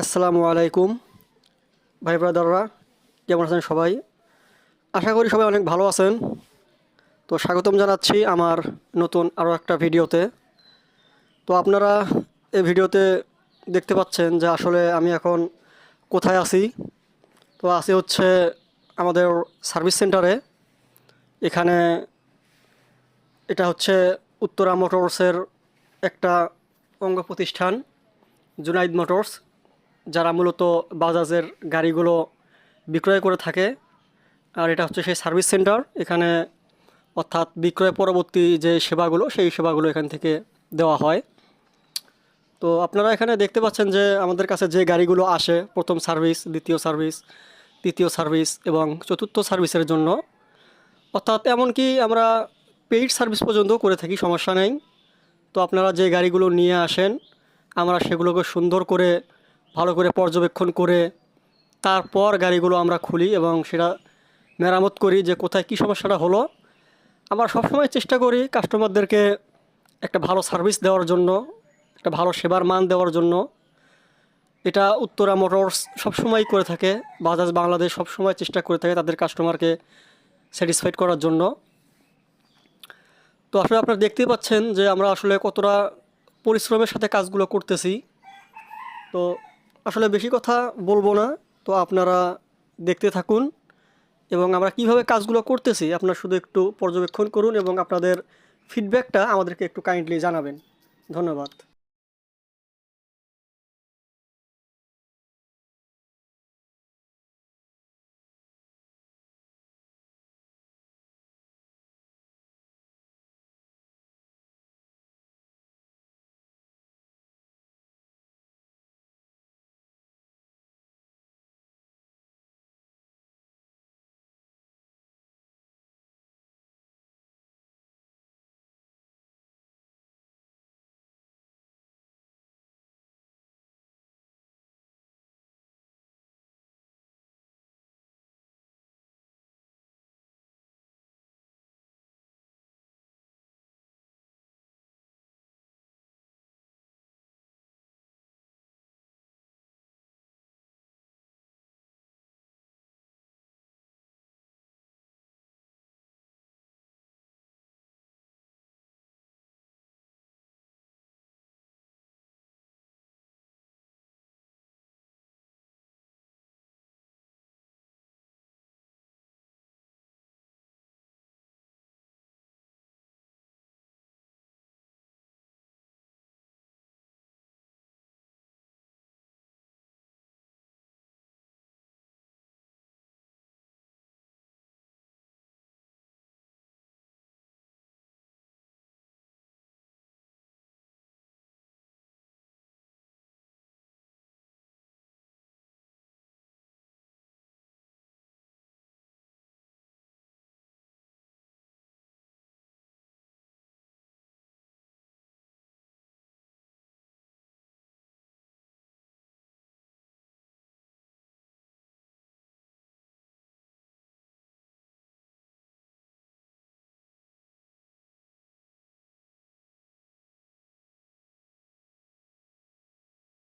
আসসালামু আলাইকুম, ভাই ব্রাদাররা, কেমন আছেন সবাই? আশা করি সবাই অনেক ভালো আছেন। তো স্বাগতম জানাচ্ছি আমার নতুন আরও একটা ভিডিওতে। তো আপনারা এই ভিডিওতে দেখতে পাচ্ছেন যে আসলে আমি এখন কোথায় আছি। তো আছি হচ্ছে আমাদের সার্ভিস সেন্টারে। এখানে এটা হচ্ছে উত্তরা মোটরসের একটা অঙ্গ প্রতিষ্ঠান জুনাইদ মোটরস। যারা মূলত বাজাজের গাড়িগুলো বিক্রয় করে থাকে, আর এটা হচ্ছে সেই সার্ভিস সেন্টার। এখানে অর্থাৎ বিক্রয় পরবর্তী যে সেবাগুলো, সেই সেবাগুলো এখান থেকে দেওয়া হয়। তো আপনারা এখানে দেখতে পাচ্ছেন যে আমাদের কাছে যে গাড়িগুলো আসে, প্রথম সার্ভিস, দ্বিতীয় সার্ভিস, তৃতীয় সার্ভিস এবং চতুর্থ সার্ভিসের জন্য। অর্থাৎ এমনকি আমরা পেইড সার্ভিস পর্যন্ত করে থাকি, সমস্যা নেই। তো আপনারা যে গাড়িগুলো নিয়ে আসেন, আমরা সেগুলোকে সুন্দর করে ভালো করে পর্যবেক্ষণ করে তারপর গাড়িগুলো আমরা খুলি এবং সেটা মেরামত করি যে কোথায় কী সমস্যাটা হলো। আমরা সবসময় চেষ্টা করি কাস্টমারদেরকে একটা ভালো সার্ভিস দেওয়ার জন্য, একটা ভালো সেবার মান দেওয়ার জন্য। এটা উত্তরা মোটরস সবসময় করে থাকে, বাজাজ বাংলাদেশ সবসময় চেষ্টা করে থাকে তাদের কাস্টমারকে স্যাটিসফাইড করার জন্য। তো আসলে আপনারা দেখতেই পাচ্ছেন যে আমরা আসলে কতটা পরিশ্রমের সাথে কাজগুলো করতেছি। তো আসলে বেশি কথা বলব না। তো আপনারা দেখতে থাকুন এবং আমরা কীভাবে কাজগুলো করতেছি আপনারা শুধু একটু পর্যবেক্ষণ করুন এবং আপনাদের ফিডব্যাকটা আমাদেরকে একটু কাইন্ডলি জানাবেন। ধন্যবাদ।